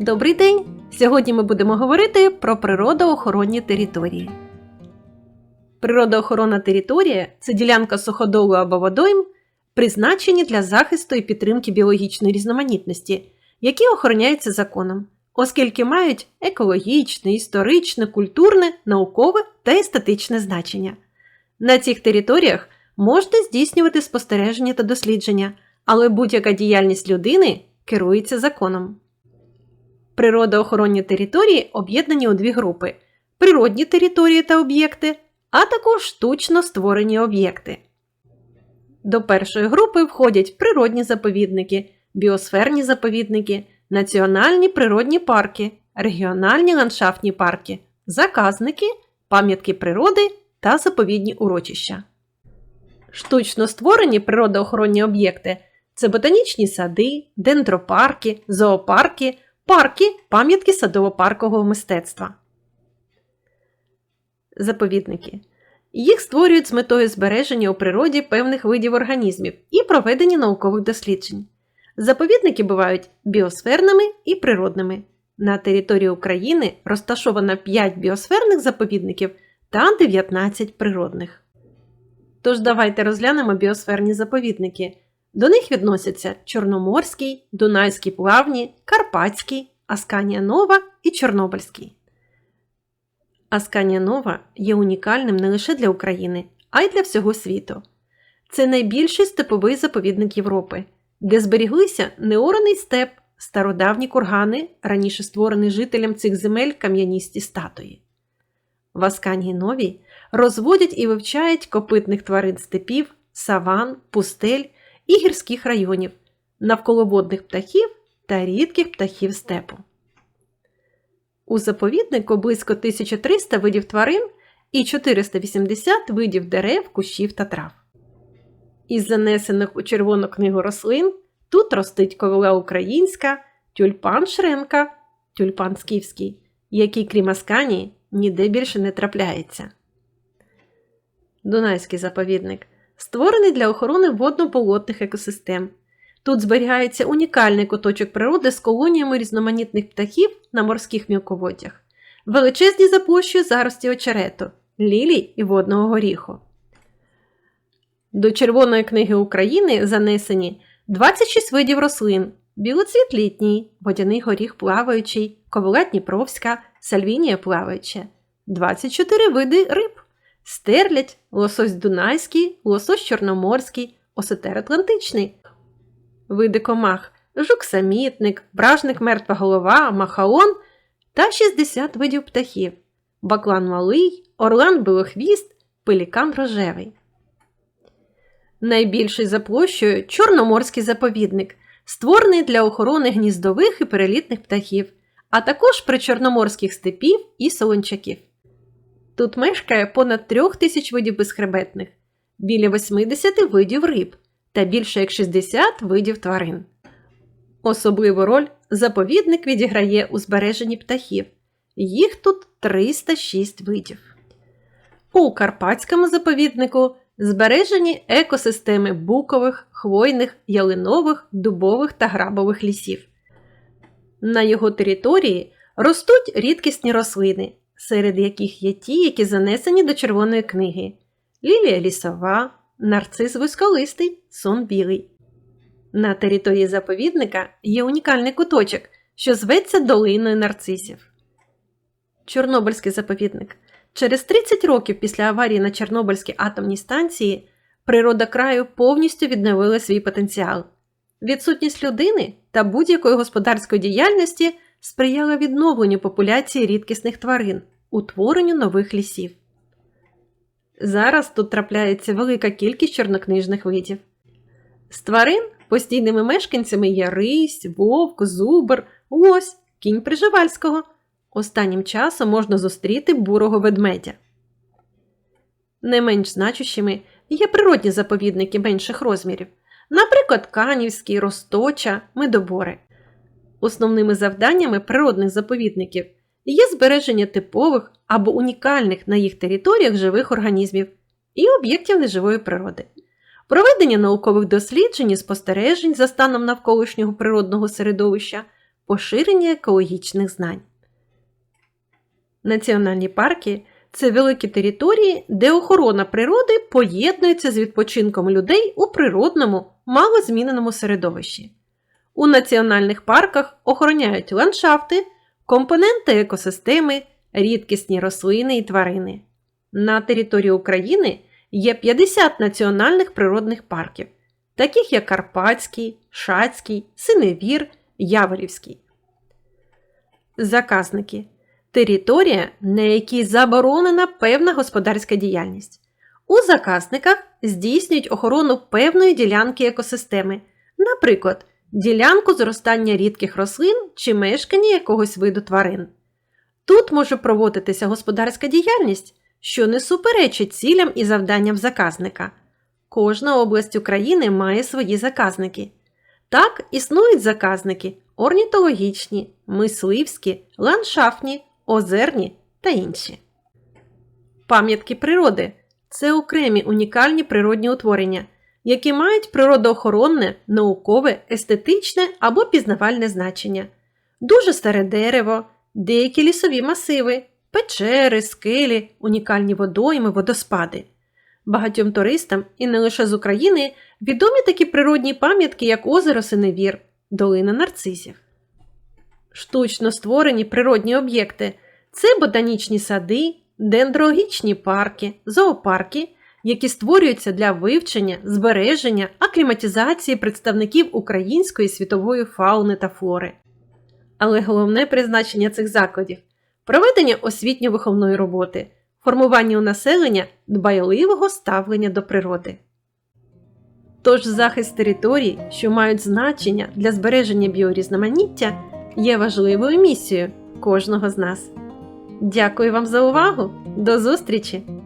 Добрий день! Сьогодні ми будемо говорити про природоохоронні території. Природоохоронна територія це ділянка суходолу або водойм, призначені для захисту і підтримки біологічної різноманітності, які охороняються законом, оскільки мають екологічне, історичне, культурне, наукове та естетичне значення. На цих територіях можна здійснювати спостереження та дослідження, але будь-яка діяльність людини керується законом. Природоохоронні території об'єднані у дві групи: природні території та об'єкти, а також штучно створені об'єкти. До першої групи входять природні заповідники, біосферні заповідники, національні природні парки, регіональні ландшафтні парки, заказники, пам'ятки природи та заповідні урочища. Штучно створені природоохоронні об'єкти це ботанічні сади, дендропарки, зоопарки, парки, пам'ятки садово-паркового мистецтва. Заповідники. Їх створюють з метою збереження у природі певних видів організмів і проведення наукових досліджень. Заповідники бувають біосферними і природними. На території України розташовано 5 біосферних заповідників та 19 природних. Тож давайте розглянемо біосферні заповідники. До них відносяться Чорноморський, Дунайський плавні, Карпатський, Асканія Нова і Чорнобильський. Асканія Нова є унікальним не лише для України, а й для всього світу. Це найбільший степовий заповідник Європи, де зберіглися неораний степ, стародавні кургани, раніше створені жителям цих земель кам'яністі статуї. В Асканії Новій розводять і вивчають копитних тварин степів, саван, пустель і гірських районів, навколоводних птахів та рідких птахів степу. У заповіднику близько 1300 видів тварин і 480 видів дерев, кущів та трав. Із занесених у Червону книгу рослин тут ростить ковила українська, тюльпан шренка, тюльпан скіфський, який, крім Асканії, ніде більше не трапляється. Дунайський заповідник створений для охорони водно-болотних екосистем. Тут зберігається унікальний куточок природи з колоніями різноманітних птахів на морських мілководдях, величезні за площею зарості очерету, лілій і водного горіху. До Червоної книги України занесені 26 видів рослин, білоцвіт літній, водяний горіх плаваючий, ковила Дніпровська, сальвінія плаваюча, 24 види риб, стерлядь, лосось дунайський, лосось чорноморський, осетер атлантичний, види комах, жук-самітник, бражник мертва голова, махаон та 60 видів птахів, баклан малий, орлан білохвіст, пелікан рожевий. Найбільший за площею Чорноморський заповідник, створений для охорони гніздових і перелітних птахів, а також причорноморських степів і солончаків. Тут мешкає понад трьох тисяч видів безхребетних, біля 80 видів риб та більше як 60 видів тварин. Особливу роль заповідник відіграє у збереженні птахів. Їх тут 306 видів. У Карпатському заповіднику збережені екосистеми букових, хвойних, ялинових, дубових та грабових лісів. На його території ростуть рідкісні рослини, серед яких є ті, які занесені до Червоної книги: лілія лісова, нарцис вузьколистий, сон білий. На території заповідника є унікальний куточок, що зветься долиною нарцисів. Чорнобильський заповідник. Через 30 років після аварії на Чорнобильській атомній станції природа краю повністю відновила свій потенціал. Відсутність людини та будь-якої господарської діяльності сприяла відновленню популяції рідкісних тварин, утворенню нових лісів. Зараз тут трапляється велика кількість чорнокнижних видів. З тварин постійними мешканцями є рись, вовк, зубр, лось, кінь Приживальського. Останнім часом можна зустріти бурого ведмедя. Не менш значущими є природні заповідники менших розмірів, наприклад, Канівський, Росточа, Медобори. Основними завданнями природних заповідників є збереження типових або унікальних на їх територіях живих організмів і об'єктів неживої природи, проведення наукових досліджень і спостережень за станом навколишнього природного середовища, поширення екологічних знань. Національні парки це великі території, де охорона природи поєднується з відпочинком людей у природному, малозміненому середовищі. У національних парках охороняють ландшафти, компоненти екосистеми, рідкісні рослини і тварини. На території України є 50 національних природних парків, таких як Карпатський, Шацький, Синевір, Яворівський. Заказники територія, на якій заборонена певна господарська діяльність. У заказниках здійснюють охорону певної ділянки екосистеми, наприклад, ділянку зростання рідких рослин чи мешкання якогось виду тварин. Тут може проводитися господарська діяльність, що не суперечить цілям і завданням заказника. Кожна область України має свої заказники. Так існують заказники орнітологічні, мисливські, ландшафтні, озерні та інші. Пам'ятки природи це окремі унікальні природні утворення, які мають природоохоронне, наукове, естетичне або пізнавальне значення, дуже старе дерево, деякі лісові масиви, печери, скелі, унікальні водойми, водоспади. Багатьом туристам і не лише з України відомі такі природні пам'ятки, як озеро Синевір, долина нарцисів. Штучно створені природні об'єкти це ботанічні сади, дендрологічні парки, зоопарки, які створюються для вивчення, збереження, акліматизації представників української світової фауни та флори. Але головне призначення цих закладів проведення освітньо-виховної роботи, формування у населення дбайливого ставлення до природи. Тож захист територій, що мають значення для збереження біорізноманіття, є важливою місією кожного з нас. Дякую вам за увагу! До зустрічі!